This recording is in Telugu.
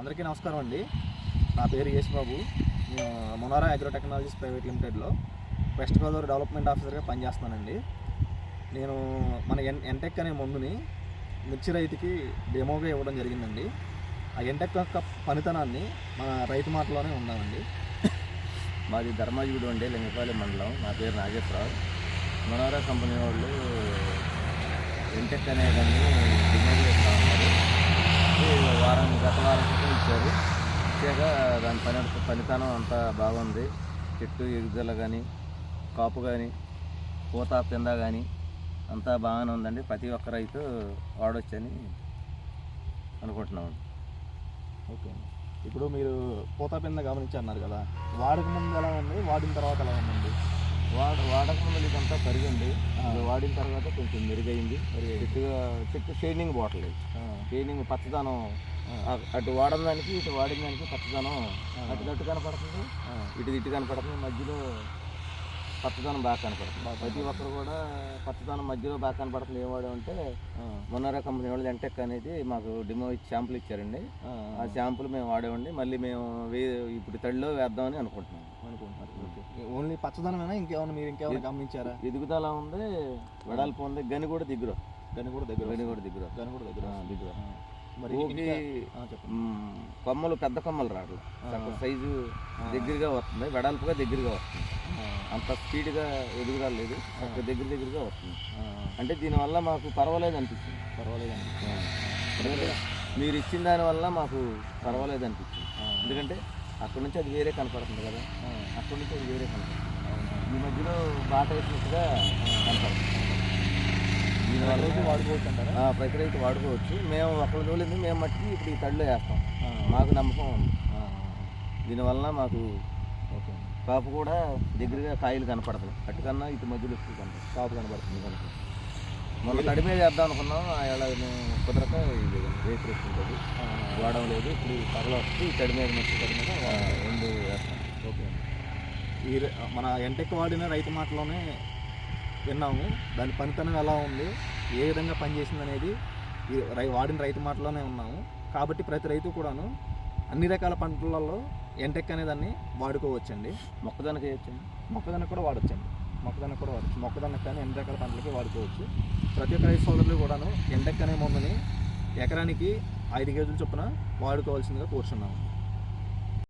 అందరికీ నమస్కారం అండి. నా పేరు యేసుబాబు మునారా నేను మొనారా అగ్రో టెక్నాలజీస్ ప్రైవేట్ లిమిటెడ్లో వెస్ట్ గోదావరి డెవలప్మెంట్ ఆఫీసర్గా పనిచేస్తున్నానండి. నేను మన ఎన్ ఎంటెక్ అనే మందుని మిర్చి రైతుకి డెమోగా ఇవ్వడం జరిగిందండి. ఆ ఎంటెక్ యొక్క పనితనాన్ని మన రైతు మాటలోనే ఉన్నామండి మాది ధర్మాజుగుడు అండి లింగపాలి మండలం. నా పేరు నాగేశ్వరరావు. మనోరా కంపెనీ వాళ్ళు ఎన్టెక్ అనే దాన్ని వారం గత వారం క్రితం ఇచ్చారు. ఇచ్చాక దాని పని పనితనం అంతా బాగుంది. చెట్టు ఎగుదల కానీ కాపు కానీ పూత పింద కానీ అంతా బాగానే ఉందండి. ప్రతి ఒక్క రైతు వాడొచ్చని అనుకుంటున్నాం ఓకే ఇప్పుడు మీరు పూత పింద గమనించి అన్నారు కదా. వాడక ముందు ఎలా ఉంది? వాడిన తర్వాత ఎలా ఉందండి వాడ వాడక ముందు ఇదంతా పెరిగింది ఇది వాడిన తర్వాత కొంచెం మెరుగైంది. చెట్టుగా చెట్టు షైనింగ్ బాటలేదు షైనింగ్ పచ్చదనం. అటు వాడిన దానికి ఇటు వాడిన దానికి పచ్చదనం. అటు అటు కనపడుతుంది ఇటు ఇటు కనపడుతుంది మధ్యలో పచ్చదనం బాగా కనపడుతుంది. ప్రతి ఒక్కరు కూడా పచ్చదనం మధ్యలో బాగా కనపడుతుంది. ఏం వాడామంటే మొన్నరా కంపెనీ వాళ్ళు ఎంటెక్ అనేది మాకు డిమో ఇచ్చి శాంపుల్ ఇచ్చారండి. ఆ. శాంపుల్ మేము వాడామండి మళ్ళీ మేము ఇప్పుడు తడిలో వేద్దామని అనుకుంటున్నాం. అనుకుంటున్నారు. ఓకే ఓన్లీ పచ్చదనమేనా? ఇంకేమైనా మీరు ఇంకేమైనా గమనించారా? ఎదుగుదల ఉంది వెడల్పు ఉంది గని కూడా దిగురు. గని కూడా దగ్గర గని కూడా దిగురు. గని కూడా దగ్గర దిగురు. మరి కొమ్మలు పెద్ద కొమ్మలు తక్కువ సైజు దగ్గరగా వస్తుంది. వెడల్పుగా దగ్గరగా వస్తుంది. అంత స్పీడ్గా ఎదుగుదల లేదు. దగ్గర దగ్గరగా వస్తుంది. అంటే దీనివల్ల మాకు పర్వాలేదు అనిపించింది పర్వాలేదండి ఎందుకంటే మీరు ఇచ్చిన దానివల్ల మాకు పర్వాలేదు అనిపించింది ఆ. ఎందుకంటే అక్కడ నుంచి అది వేరే కనపడుతుంది కదా. అక్కడ నుంచి అది వేరే కనపడుతుంది. ఈ మధ్యలో బాట వేసినట్టుగా కనపడుతుంది. దీనివల్ల వాడుకోవచ్చు అంటారా? ప్రతి రైతు వాడుకోవచ్చు. మేము ఒకళ్ళు తోలింది మేము మట్టికి ఇప్పుడు ఈ తడిలో వేస్తాం. మాకు నమ్మకం ఉంది. దీనివల్ల మాకు ఓకే. కాపు కూడా దగ్గరగా కాయలు కనపడతాయి అటు కన్నా ఇటు మధ్యలో ఎక్కువ కనపడుతుంది కాపు కనబడుతుంది కనుక. మొన్న తడి మీద వేద్దాం అనుకున్నాం. అలా కుదరక ఇది రేపు ఉంటుంది. వాడడం లేదు. ఇప్పుడు పగల వస్తే తడి మీద తడి మీద రెండు వేస్తాం. ఓకే. ఈ మన ఎంటెక్ వాడిన రైతు మాటలోనే విన్నాము. దాని పనితనం ఎలా ఉంది? ఏ విధంగా పనిచేసింది అనేది ఈ రై వాడిన రైతు మాటలోనే ఉన్నాము. కాబట్టి ప్రతి రైతు కూడాను అన్ని రకాల పంటలలో ఎంటెక్ అనే దాన్ని వాడుకోవచ్చండి. మొక్కజొన్నకి వేయచ్చండి. మొక్కజొన్న కూడా వాడచ్చండి. మొక్కజొన్న కూడా వాడచ్చు. మొక్కజొన్న కానీ ఎన్ని రకాల పంటలకి వాడుకోవచ్చు. ప్రతి ఒక్క రైతు సోదరులు కూడాను ఎంటెక్ మందుని ఎకరానికి ఐదు కేజీల చొప్పున వాడుకోవాల్సిందిగా కోరుచున్నాము.